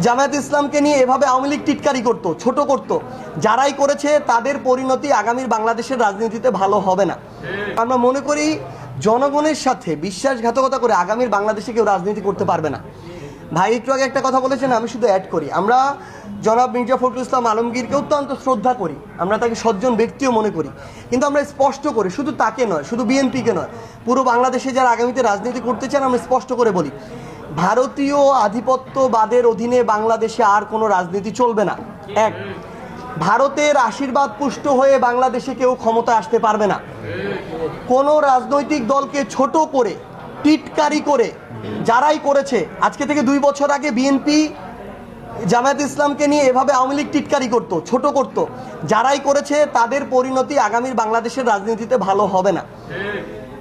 জামায়াত ইসলামকে নিয়ে এভাবে আওয়ামী লীগ টিটকারি করতো, ছোট করত। যারাই করেছে, তাদের পরিণতি আগামীর বাংলাদেশের রাজনীতিতে ভালো হবে না। আমরা মনে করি, জনগণের সাথে বিশ্বাসঘাতকতা করে আগামীর বাংলাদেশে কেউ রাজনীতি করতে পারবে না। ভাই, একটু আগে একটা কথা বলেছেন, আমি শুধু অ্যাড করি। আমরা জনাব মির্জা ফখরুল ইসলাম আলমগীরকে অত্যন্ত শ্রদ্ধা করি। আমরা তাকে সজ্জন ব্যক্তিও মনে করি। কিন্তু আমরা স্পষ্ট করি, শুধু তাকে নয়, শুধু বিএনপিকে নয়, পুরো বাংলাদেশে যারা আগামীতে রাজনীতি করতে চান আমরা স্পষ্ট করে বলি। ভারতীয় আধিপত্যবাদের অধীনে বাংলাদেশে আর কোনো রাজনীতি চলবে না। এক, ভারতের আশীর্বাদ পুষ্ট হয়ে বাংলাদেশে কেউ ক্ষমতা আসতে পারবে না। কোনো রাজনৈতিক দলকে ছোট করে, টিটকারি করে যারাই করেছে, আজকে থেকে দুই বছর আগে বিএনপি জামায়াত ইসলামকে নিয়ে এভাবে আওয়ামী লীগ টিটকারি করতো, ছোট করত, যারাই করেছে তাদের পরিণতি আগামীর বাংলাদেশের রাজনীতিতে ভালো হবে না।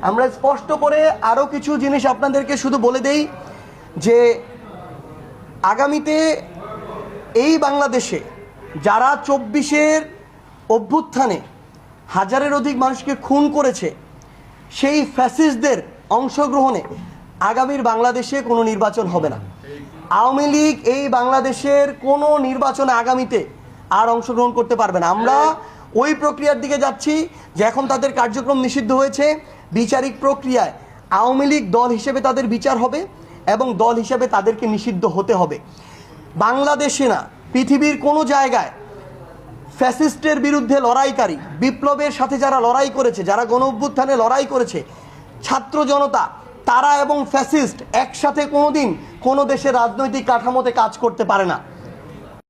আমরা স্পষ্ট করে আরও কিছু জিনিস আপনাদেরকে শুধু বলে দেই যে আগামীতে এই বাংলাদেশে যারা চব্বিশের অভ্যুত্থানে হাজারের অধিক মানুষকে খুন করেছে, সেই ফ্যাসিস্টদের অংশগ্রহণে আগামীর বাংলাদেশে কোনো নির্বাচন হবে না। আওয়ামী লীগ এই বাংলাদেশের কোনো নির্বাচনে আগামীতে আর অংশগ্রহণ করতে পারবে না। আমরা ওই প্রক্রিয়ার দিকে যাচ্ছি যে এখন তাদের কার্যক্রম নিষিদ্ধ হয়েছে। বিচারিক প্রক্রিয়ায় আওয়ামী লীগ দল হিসেবে তাদের বিচার হবে। এবং দল হিসাবে তাদেরকে নিষিদ্ধ হতে হবে। বাংলাদেশে না, পৃথিবীর কোনো জায়গায় ফ্যাসিস্টের বিরুদ্ধে লড়াইকারী, বিপ্লবের সাথে যারা লড়াই করেছে, যারা গণ অভ্যুত্থানে লড়াই করেছে, ছাত্র জনতা, তারা এবং ফ্যাসিস্ট একসাথে কোনোদিন কোনো দেশের রাজনৈতিক কাঠামোতে কাজ করতে পারে না।